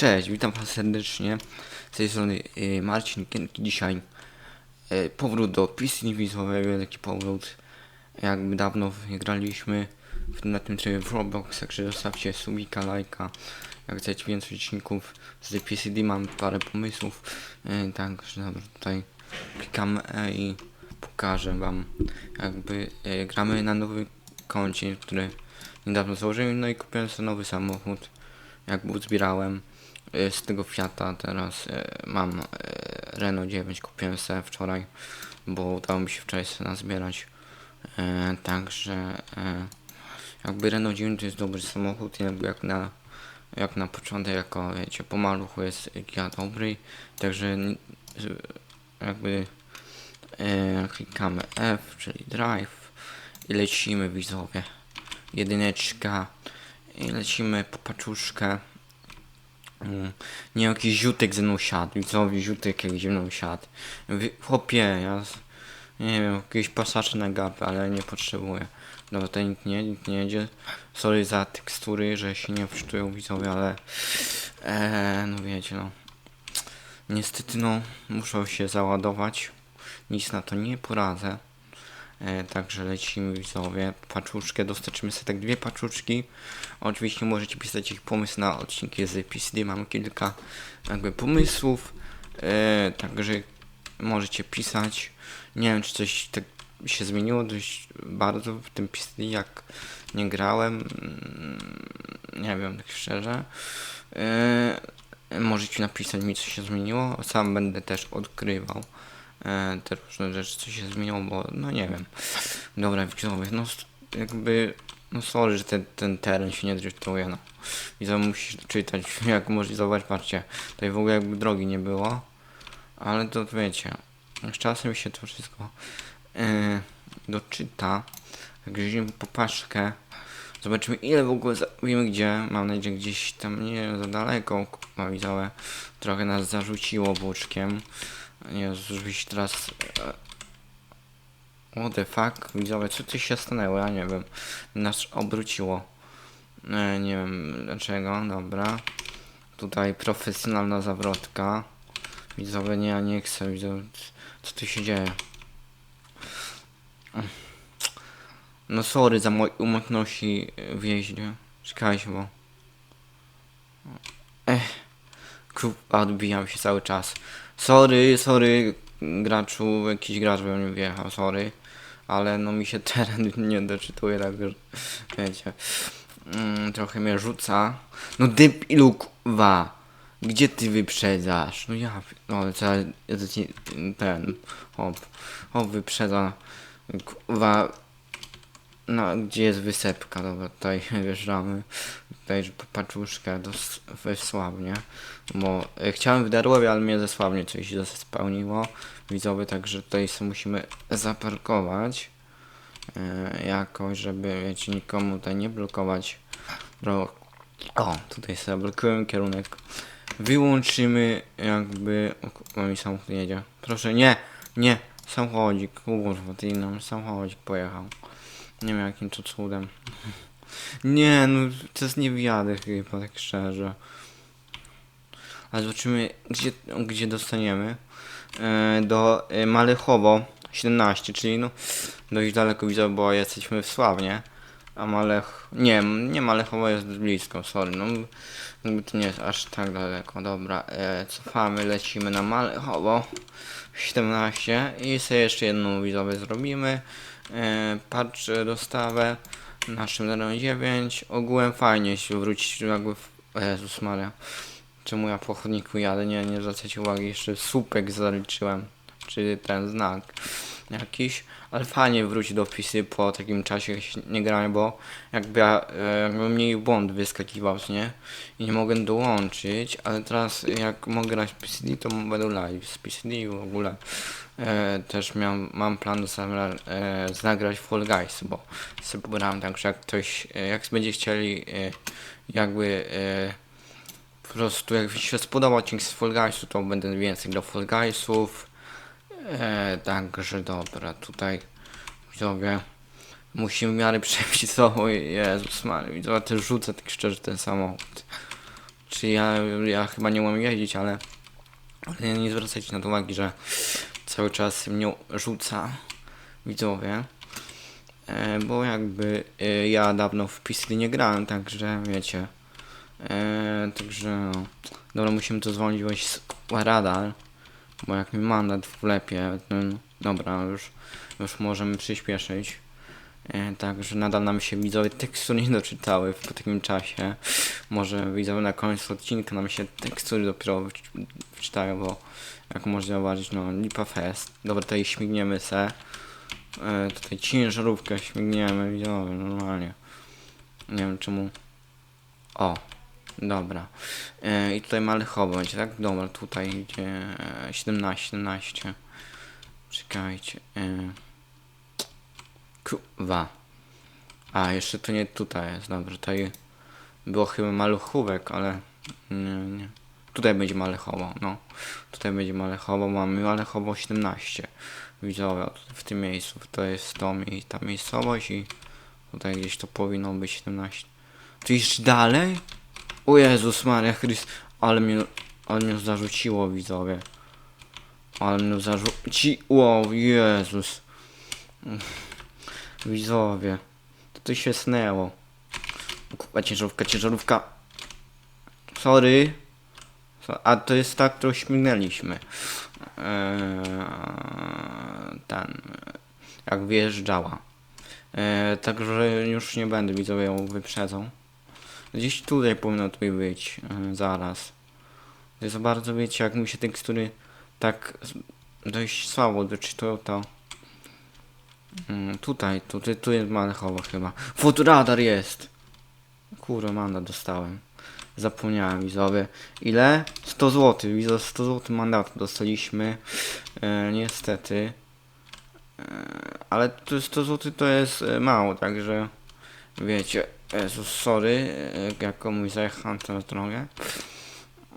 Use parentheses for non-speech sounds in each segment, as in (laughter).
Cześć, witam was serdecznie. Z tej strony y, Marcin Kienki. Dzisiaj y, powrót do PC wizowego, taki powrót. Jakby dawno nie graliśmy w, na tym trybie w Roblox, także zostawcie subika, lajka. Jak chcecie więcej odcinków z PCD mam parę pomysłów. Y, także dobra, tutaj klikam E i pokażę wam jakby y, gramy na nowym koncie, który niedawno założyłem, no i kupiłem sobie nowy samochód jak uzbierałem z tego Fiata teraz y, mam y, Renault 9 kupiłem sobie wczoraj bo udało mi się wczoraj sobie nazbierać Y, także y, jakby Renault 9 to jest dobry samochód jakby jak na jak na początek jako wiecie po maluchu jest giga dobry także jakby y, klikamy F czyli drive i lecimy widzowie jedyneczka i lecimy po paczuszkę. Mm, Nie jakiś ziutek ze mną siadł, widzowie ziutek jak ze mną siadł. Chłopie, ja nie wiem, jakieś pasacze na gapę, ale nie potrzebuję. Dobra, to nikt nie, nikt nie jedzie. Sorry za tekstury, że się nie wczytują widzowie, ale eee, no wiecie no. Niestety no, muszą się załadować. Nic na to nie poradzę. E, także lecimy widzowie. Paczuszkę dostarczymy sobie tak dwie paczuszki. Oczywiście możecie pisać ich pomysł na odcinki z PCD. Mam kilka jakby pomysłów. E, także możecie pisać. Nie wiem czy coś tak się zmieniło dość bardzo w tym PCD jak nie grałem. Mm, Nie wiem tak szczerze. E, możecie napisać mi co się zmieniło. Sam będę też odkrywał te różne rzeczy, co się zmieniło, bo no nie wiem. Dobra, widzowie, no jakby, no sorry, że ten, ten teren się nie driftowie, no. I to musisz czytać, (laughs) jak możecie zobaczyć, patrzcie, tutaj w ogóle jakby drogi nie było, ale to wiecie, z czasem się to wszystko e, doczyta, także idziemy po paszkę, zobaczymy ile w ogóle wiemy gdzie, mam nadzieję gdzieś tam nie za daleko, widzowie, trochę nas zarzuciło boczkiem, Jezu, żebyś teraz... e, What the fuck? Widzowie, co tu się stanęło? Ja nie wiem. Nas obróciło. E, nie wiem dlaczego, dobra. Tutaj profesjonalna zawrotka. Widzowie, nie, ja nie chcę, widzowie. Co tu się dzieje? No sorry za moje umiejętności w jeździe. Czekajcie, bo... Ech. Kurwa, odbijam się cały czas. Sorry, sorry, graczu, jakiś gracz we wjechał, sorry. Ale no mi się (laughs) teren nie doczytuje, także wiecie. Mm, trochę mnie rzuca. No dyb ilu kurwa. Gdzie ty wyprzedzasz? No ja, no ci- ten, hop, hop wyprzedza, kurwa, no, gdzie jest wysepka? Dobra, tutaj (laughs) wjeżdżamy. Tutaj że paczuszkę do wysławnie. Bo e, chciałem w Darłowie, ale mnie ze Sławnie coś się spełniło. Widzowie, także tutaj sobie musimy zaparkować. E, jakoś, żeby wiecie, nikomu tutaj nie blokować. Bro, o, tutaj sobie blokuję kierunek. Wyłączymy jakby... O, mi samochód jedzie. Proszę, nie, nie, samochodzik, kurwa, ty nam samochodzik pojechał. Nie wiem jakim to cudem. (laughs) Nie, no to jest nie wyjadę chyba, tak szczerze. Ale zobaczymy, gdzie, gdzie dostaniemy. E, do e, Malechowo 17, czyli no dość daleko widzę, bo jesteśmy w Sławnie. A Malech... Nie, nie Malechowo jest blisko, sorry, no to nie jest aż tak daleko. Dobra, e, cofamy, lecimy na Malechowo 17 i sobie jeszcze jedną widzowie zrobimy. E, patrz dostawę naszym 09. Ogółem fajnie się wrócić jakby w... Jezus Maria. Czemu ja po chodniku jadę? Nie, nie uwagi, jeszcze słupek zaliczyłem. Czyli ten znak jakiś. Ale fajnie wrócić do pisy po takim czasie jak się nie grania, bo jakby ja, e, jakby mniej błąd wyskakiwał, nie? I nie mogę dołączyć, ale teraz jak mogę grać w PCD, to będę live z PCD w ogóle. E, też miałem, mam plan zagra, e, zagrać w Fall Guys, bo sobie pobrałem, także jak ktoś, e, jak będzie chcieli e, jakby e, po prostu jak się spodobał odcinek z Fall Guysu, to będę więcej w Fall Guysów. E, także dobra, tutaj widzowie musimy w miarę przebić (laughs) to, Jezus Mary, widzowie też rzucę tak szczerze ten samochód. Czy ja, ja chyba nie umiem jeździć, ale, ale nie zwracajcie na to uwagi, że cały czas mnie rzuca widzowie. E, bo jakby e, ja dawno w PC nie grałem, także wiecie. E, także no. Dobra, musimy to zwolnić, bo radar. Bo jak mi mandat wlepie, to, dobra, już, już możemy przyspieszyć. E, także nadal nam się widzowie tekstury nie doczytały w takim czasie. Może widzowie na końcu odcinka nam się tekstury dopiero wczy- wczytają, bo jak można zauważyć, no lipa fest. Dobra, tutaj śmigniemy se. E, tutaj ciężarówkę śmigniemy, widzowie, normalnie. Nie wiem czemu. O, dobra. E, I tutaj Malechowo będzie, tak? Dobra, tutaj idzie e, 17, 17. Czekajcie. Kuwa. A, jeszcze to nie tutaj jest, dobra, tutaj było chyba maluchówek, ale nie, nie. Tutaj będzie Malechowo, no. Tutaj będzie Malechowo, mamy Malechowo 17. Widzowie, w tym miejscu, to jest to, mie- ta miejscowość i tutaj gdzieś to powinno być 17. Tu jeszcze dalej? O Jezus Maria Chrys, ale mnie, ale mnie zarzuciło widzowie. Ale mnie zarzuciło, Jezus. Widzowie, to tu się snęło. Kurwa, ciężarówka, ciężarówka. Sorry. So- A to jest ta, którą śmignęliśmy. Eee, ten. Jak wyjeżdżała. Eee, także już nie będę widzowie ją wyprzedzał. Gdzieś tutaj powinno tutaj być. E, zaraz. To jest bardzo, wiecie, jak mi się tekstury tak dość słabo doczytują, to Mm, tutaj, tutaj, tu jest Malechowo chyba. Fotoradar jest! Kurwa, mandat dostałem. Zapomniałem, widzowie. Ile? 100 zł, widzowie, 100 zł mandatu dostaliśmy. E, niestety. E, ale to 100 zł to jest mało, także wiecie. Jezus, sorry, e, jak komuś zajechałem teraz drogę.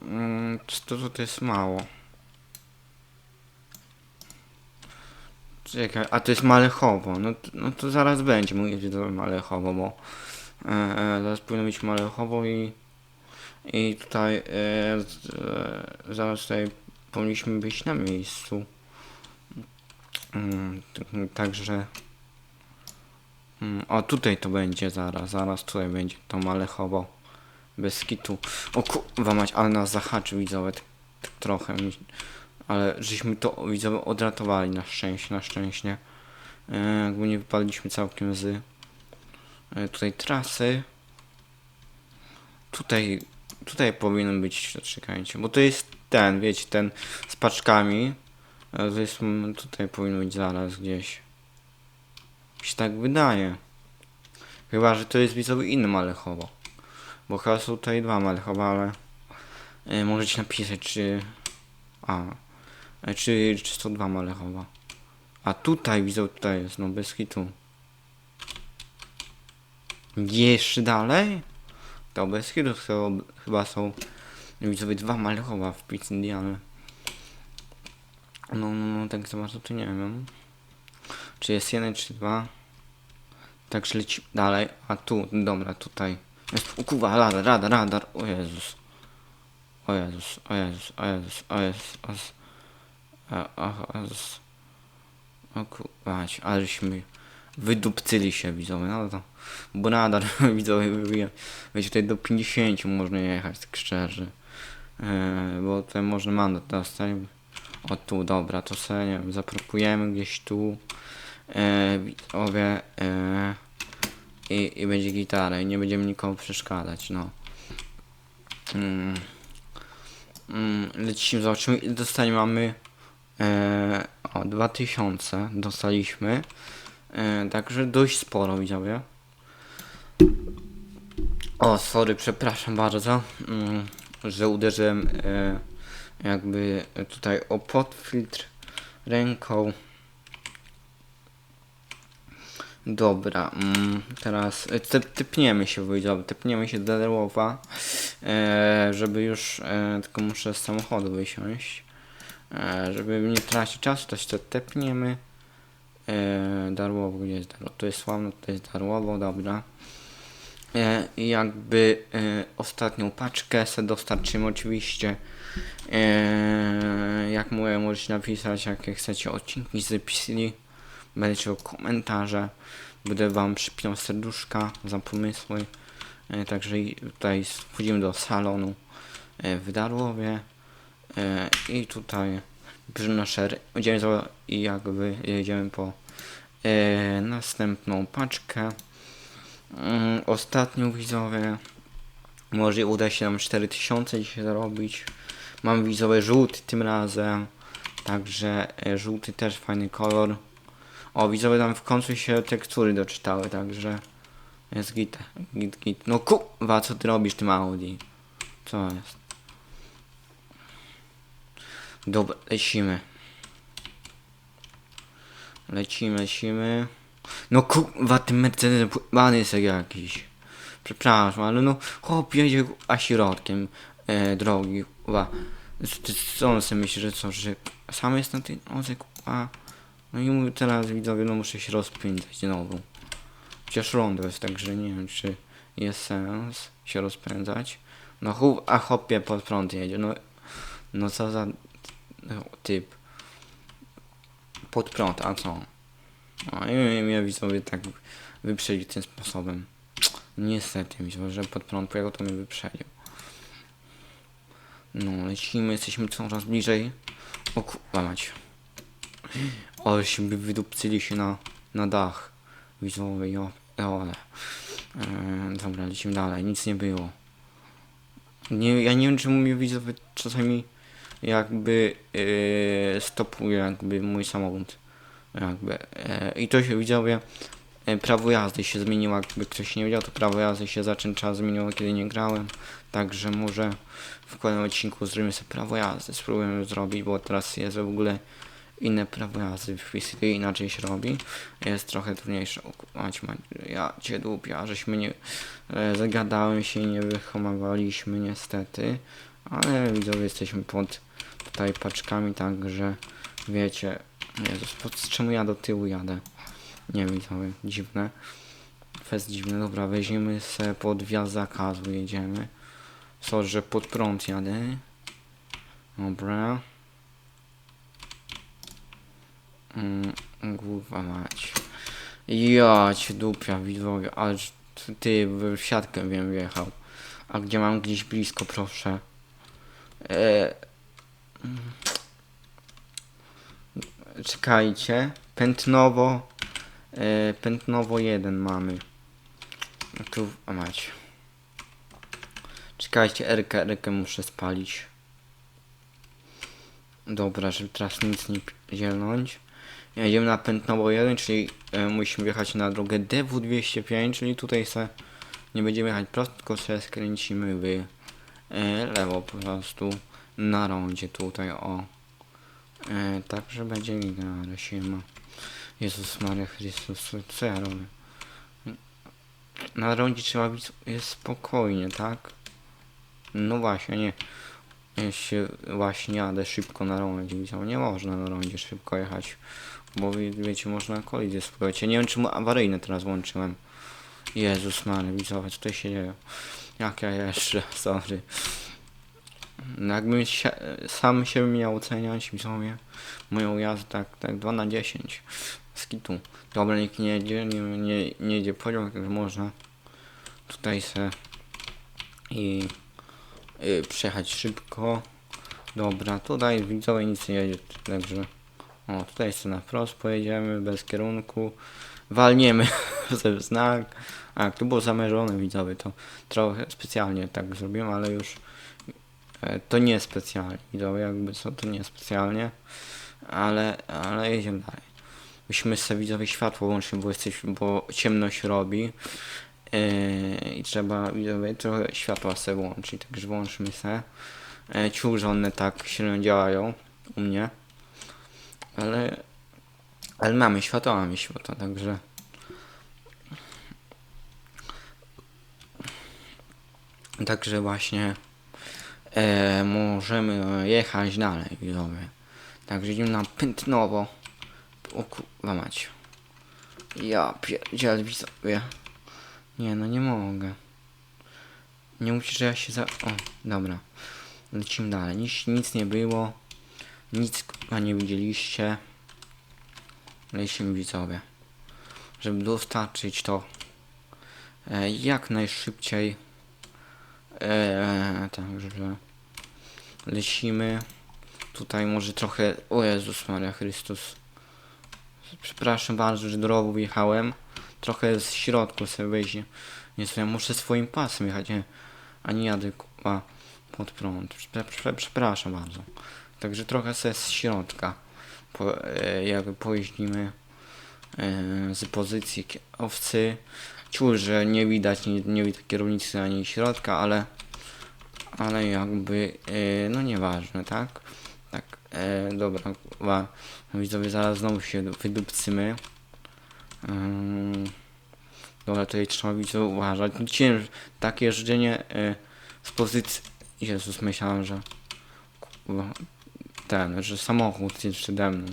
Mm, 100 zł jest mało. Czekaj, a to jest Malechowo. No, no to zaraz będzie mój widzowy Malechowo, bo e, e, zaraz powinno być Malechowo i i tutaj e, e, zaraz tutaj powinniśmy być na miejscu. Mm, t- także mm, o tutaj to będzie zaraz, zaraz tutaj będzie to Malechowo bez kitu. O kurwa mać, ale nas zahaczy widzowie tak, tak trochę. ale żeśmy to widzowie odratowali na szczęście, na szczęście. E, jakby nie wypadliśmy całkiem z e, tutaj trasy. Tutaj, tutaj powinien być, czekajcie, bo to jest ten, wiecie, ten z paczkami. E, to jest, mm, tutaj powinno być zaraz gdzieś. Się tak wydaje. Chyba, że to jest widzowie inny Malechowo. Bo chyba są tutaj dwa Malechowa, ale e, możecie napisać, czy... A, E, Czy, czy 102 Malechowa? A tutaj widzę, tutaj jest, no bez hitu. Jeszcze dalej? To bez hitu to chyba są widzowie dwa Malechowa w Pizzy Indiany. No, no, no, tak za bardzo to nie wiem. Czy jest jeden, czy dwa? Także lecimy dalej. A tu, dobra, tutaj. Jest, o kurwa, radar, radar, radar. O Jezus. O Jezus, o Jezus, o Jezus, o Jezus, o Jezus. A, a, a, z... O kurwać, aleśmy wydupcyli się widzowie, no to bo nadal (laughs) widzowie wybija. Wiecie, tutaj do 50 można jechać, tak szczerze. E, bo tutaj można mandat dostać. O tu, dobra, to sobie nie wiem, zapropujemy gdzieś tu. E. E, i, I będzie gitara i nie będziemy nikomu przeszkadzać, no. Mm. Mm, lecimy, zobaczymy ile dostaniemy, mamy e, o 2000 dostaliśmy, e, także dość sporo widzowie. O, sorry, przepraszam bardzo, mm, że uderzyłem e, jakby tutaj o podfiltr ręką. Dobra, mm, teraz e, te, typniemy się widzowie, typniemy się do Derłowa, e, żeby już, e, tylko muszę z samochodu wysiąść. E, żeby nie tracić czasu, to się tepniemy. E, Darłowo, gdzie jest Darłowo? To jest Sławno, to jest Darłowo, dobra. E, jakby e, ostatnią paczkę se dostarczymy oczywiście. E, jak mówię, możecie napisać jakie chcecie odcinki z. Czytał komentarze. Będę wam przypinał serduszka za pomysły. E, także tutaj wchodzimy do salonu e, w Darłowie. E, I tutaj bierzemy nasze za, i jakby jedziemy po następną paczkę. Mm, ostatnią widzowie. Może uda się nam 4000 dzisiaj zarobić. Mam widzowie żółty tym razem. Także żółty też fajny kolor. O, widzowie tam w końcu się tekstury doczytały, także jest git, git, git. No kurwa, co ty robisz tym Audi? Co jest? Dobra, lecimy. Lecimy, lecimy. No kurwa, ten Mercedes pływany jest jak jakiś. Przepraszam, ale no chłop jedzie a środkiem e, drogi, kurwa. Ty- Co on sobie myśli, że co, że sam jest na tej nodze, kurwa? No i mówię teraz widzowie, no muszę się rozpędzać znowu. Chociaż rondo jest, także nie wiem, czy jest sens się rozpędzać. No chłop, a chłopie pod prąd jedzie, no, no co za typ. Pod prąd, a co? No i mnie widzowie tak wyprzedził tym sposobem. Niestety widzowie, że pod prąd pojechał, to mnie wyprzedził. No, lecimy, jesteśmy coraz bliżej. O kurwa mać. Ale się wydupcyli się na, na dach. Widzowie, jo, ale. Eee, dobra, lecimy dalej, nic nie było. Nie, ja nie wiem czemu mnie widzowie czasami jakby yy, stopuje jakby mój samochód. Jakby. E, I to się widzowie. E, prawo jazdy się zmieniło, jakby ktoś nie wiedział, to prawo jazdy się za czym czas zmieniło, kiedy nie grałem. Także może w kolejnym odcinku zrobimy sobie prawo jazdy. Spróbujemy zrobić, bo teraz jest w ogóle inne prawo jazdy w PCT inaczej się robi. Jest trochę trudniejsze. Ja cię dupia, żeśmy nie e, zagadałem się nie wyhamowaliśmy niestety. Ale widzowie jesteśmy pod tutaj paczkami, także wiecie. Jezus, pod, czemu ja do tyłu jadę? Nie widzowie, dziwne. Fest dziwne, dobra, weźmiemy se pod wjazd zakazu, jedziemy. Sorry, że pod prąd jadę. Dobra. Mm, mać. Ja cię dupia widzowie, ale ty w siatkę wiem wjechał. A gdzie mam gdzieś blisko, proszę. E... mm. Czekajcie. Pętnowo. E, pętnowo 1 mamy. Tu a mać. Czekajcie, Erkę, Erkę muszę spalić. Dobra, żeby teraz nic nie zielnąć. Jedziemy na pętnowo 1, czyli e, musimy wjechać na drogę DW205, czyli tutaj se nie będziemy jechać prosto, tylko skręcimy w e, lewo po prostu na rondzie tutaj o. E, także będzie gitara siema. Jezus Maria Chrystus, co ja robię? Na rondzie trzeba być jest spokojnie, tak? No właśnie, nie. Się właśnie jadę szybko na rondzie, widział, nie można na rondzie szybko jechać, bo wie, wiecie, można kolizję spróbować. Ja nie wiem, czemu awaryjne teraz włączyłem. Jezus Maria, widzowie, co tutaj się dzieje? Jak ja jeszcze, (laughs) sorry. No jakbym się, sam się miał oceniać, widzowie, moją jazdę tak, tak 2 na 10 skitu. Dobra, nikt nie jedzie, nie, nie, nie jedzie pociąg, także można tutaj se i przejechać szybko. Dobra, tutaj widzowie nic nie jedzie, także o, tutaj sobie na wprost pojedziemy, bez kierunku. Walniemy (laughs) ze znak. A, to było zamierzone widzowie, to trochę specjalnie tak zrobiłem, ale już e, to nie specjalnie, widzowie, jakby co, to nie specjalnie, ale, ale jedziemy dalej. Musimy sobie widzowie światło włączyć, bo, jesteś, bo ciemność robi. Yy, I trzeba widzowie trochę światła sobie włączyć, także włączmy se. Yy, ciuż one tak średnio działają u mnie. Ale, ale mamy światło, mamy światło, także. Także właśnie e, możemy jechać dalej, widzowie. Także idziemy na Pętnowo. O kurwa mać. Ja pierdziel widzowie. Nie no nie mogę. Nie musisz, że ja się za... O, dobra. Lecimy dalej. Nic, nic nie było. Nic chyba nie widzieliście. Lecimy widzowie. Żeby dostarczyć to e, jak najszybciej. E, także lecimy. Tutaj może trochę... O Jezus Maria Chrystus. Przepraszam bardzo, że do rowu wjechałem. Trochę z środku sobie wejdzie. Nie ja muszę swoim pasem jechać, nie, a nie jadę kurwa, pod prąd. Prze, prze, przepraszam bardzo. Także trochę sobie z środka po, e, jakby pojeździmy e, z pozycji kierowcy. Czuł, że nie widać, nie, nie widać kierownicy ani środka, ale ale jakby, e, no nieważne, tak? Tak, e, dobra, kurwa, widzowie, zaraz znowu się wydupcymy. Ym, dobra, tutaj trzeba widzowie uważać. No, cięż, takie jeżdżenie e, z pozycji... Jezus, myślałem, że ten, że samochód jest przede mną.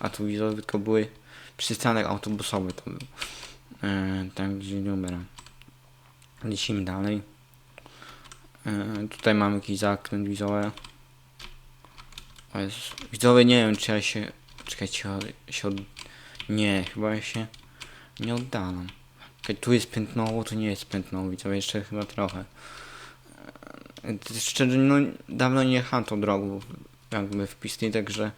A tu widzowie tylko były przystanek autobusowy to był. E, tak, gdzie dobra. Lecimy dalej. E, tutaj mamy jakiś zakręt Jezus. Widzowie, nie wiem czy ja się... Czekajcie, się od... Nie, chyba się nie oddalam. Okej, tu jest pętnowo, tu nie jest pętnowo, widzowie, jeszcze chyba trochę. E, Szczerze, no dawno nie jechałem tą drogą jakby w Pisty, także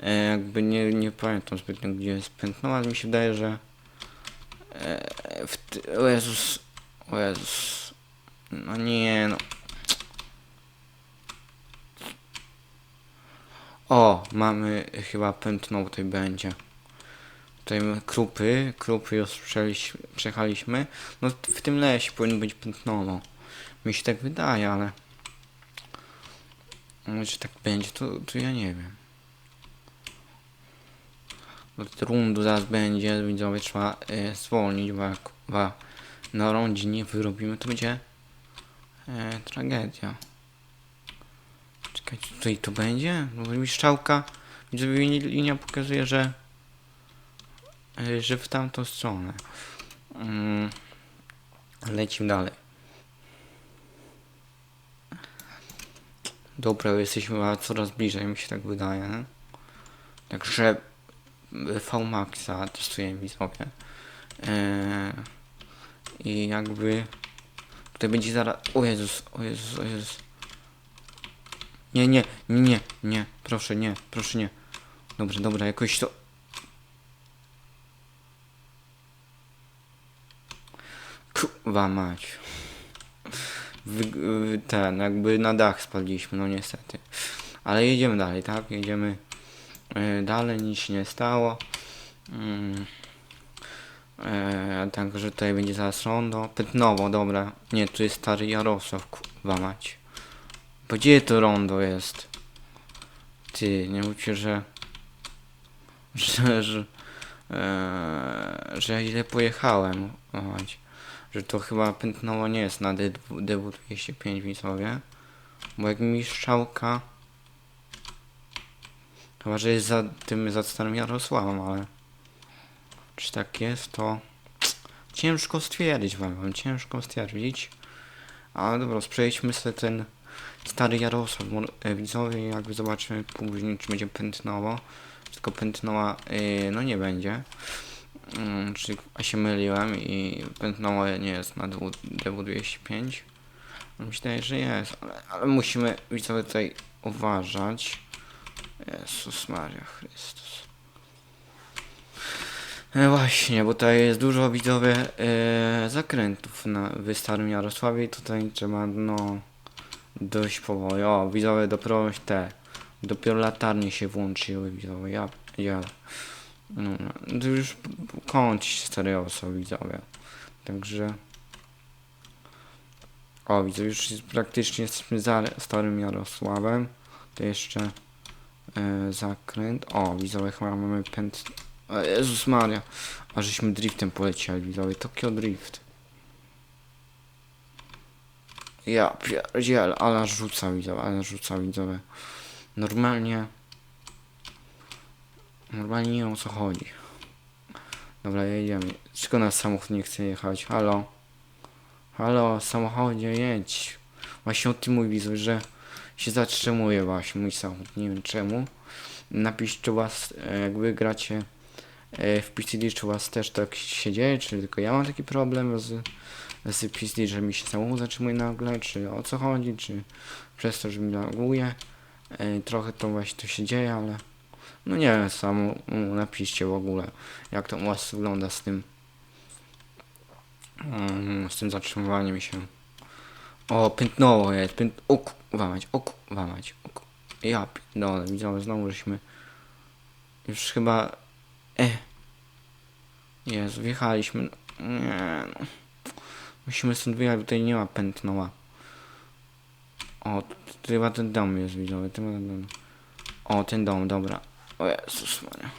e, jakby nie, nie pamiętam zbytnio gdzie jest pętno, ale mi się wydaje, że e, w ty... O Jezus, o Jezus. No nie, no. O, mamy chyba pętno tutaj będzie. Tutaj mamy krupy, krupy już przejechaliśmy. No w tym lesie powinno być pętnowo. Mi się tak wydaje, ale... Może tak będzie, to, to ja nie wiem. To rundu zaraz będzie, widzowie trzeba e, zwolnić, bo jak bo na rondzie nie wyrobimy, to będzie e, tragedia. Czekajcie, tutaj to będzie? Bo mi strzałka, widzowie linia- pokazuje, że że w tamtą stronę. Mm, lecimy dalej. Dobra, jesteśmy coraz bliżej, mi się tak wydaje. Także y, VMAXa testujemy widzowie. Eee, I jakby tutaj będzie zaraz... O Jezus, o Jezus, o Jezus. Nie, nie, nie, nie, nie, proszę, nie, proszę, nie. Dobrze, dobra, jakoś to... Kurwa mać. Wy- ten, jakby na dach spadliśmy, no niestety. Ale jedziemy dalej, tak? Jedziemy e, dalej, nic się nie stało. Mm. E, także tutaj będzie zaraz rondo. Pytnowo, dobra. Nie, tu jest stary Jarosław, kurwa mać. Bo gdzie to rondo jest? Ty, nie mówcie, że... Że, że... E, że źle pojechałem. O, mać że to chyba pętnowo nie jest na DW205 widzowie. Bo jak mi strzałka... Chyba, że jest za tym, za starym Jarosławem, ale... Czy tak jest, to... Ciężko stwierdzić wam, wam ciężko stwierdzić. Ale dobra, przejdźmy sobie ten stary Jarosław, e, widzowie, jakby zobaczymy później, czy będzie pętnowo. Tylko pętnowa, yy, no nie będzie. Mm, czyli się myliłem i pętnowo nie jest na DW- DW205. Myślę, że jest, ale, ale musimy widzowie tutaj uważać. Jezus Maria Chrystus. E, właśnie, bo tutaj jest dużo widzowie e, zakrętów na w Starym Jarosławie i tutaj trzeba no dość powoli. O, widzowie dopiero te dopiero latarnie się włączyły widzowie. Ja, ja. No, to już kończy się widzowie. Także. O, widzę, już jest, praktycznie jesteśmy za starym Jarosławem. To jeszcze e, zakręt. O, widzowie, chyba mamy pęd. O, Jezus Maria. A żeśmy driftem polecieli, widzowie. Tokio Drift. Ja pierdziel, ale rzuca widzowie, ale rzuca widzowie. Normalnie. Normalnie nie wiem o co chodzi. Dobra, jedziemy. Czego nas samochód nie chce jechać? Halo? Halo, samochodzie, jedź. Właśnie o tym mój widzę, że się zatrzymuje właśnie mój samochód. Nie wiem czemu. Napisz, czy was, e, jak wy gracie e, w PCD, czy was też tak się dzieje, czy tylko ja mam taki problem z, z PCD, że mi się samochód zatrzymuje nagle, czy o co chodzi, czy przez to, że mi laguje. E, Trochę to właśnie to się dzieje, ale no nie wiem, samo napiszcie w ogóle, jak to u was wygląda z tym mm, z tym zatrzymywaniem się. O, pętnowo jest, pęt... O, kurwa mać, o, kurwa mać, ja pierdolę, widzowie, znowu żeśmy już chyba, e, Jezu, wjechaliśmy, no, nie no, musimy stąd wyjechać, tutaj nie ma pętnoła. O, chyba ten dom jest, widzowie, ten ten dom. O, ten dom, dobra. O Jezus Maria.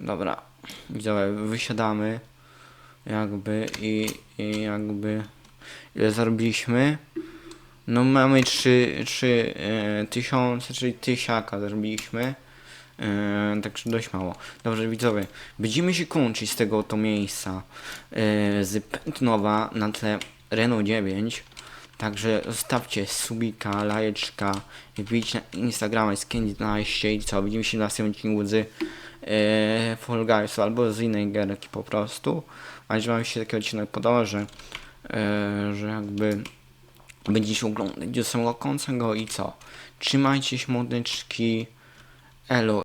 Dobra, widzowie, wysiadamy jakby i, i jakby ile zarobiliśmy no mamy 3, 3 e, tysiące, czyli tysiaka zarobiliśmy e, także dość mało. Dobrze widzowie, będziemy się kończyć z tego oto miejsca e, z Pętnowa na tle Renault 9 Także zostawcie subika, lajeczka, wbijcie na Instagrama jest Candy12 i co, widzimy się na następnym odcinku z e, Fall Guys albo z innej gierki po prostu. A że wam się taki odcinek podoba, że, e, że jakby będziecie oglądać do samego końca go i co. Trzymajcie się młodyczki, elo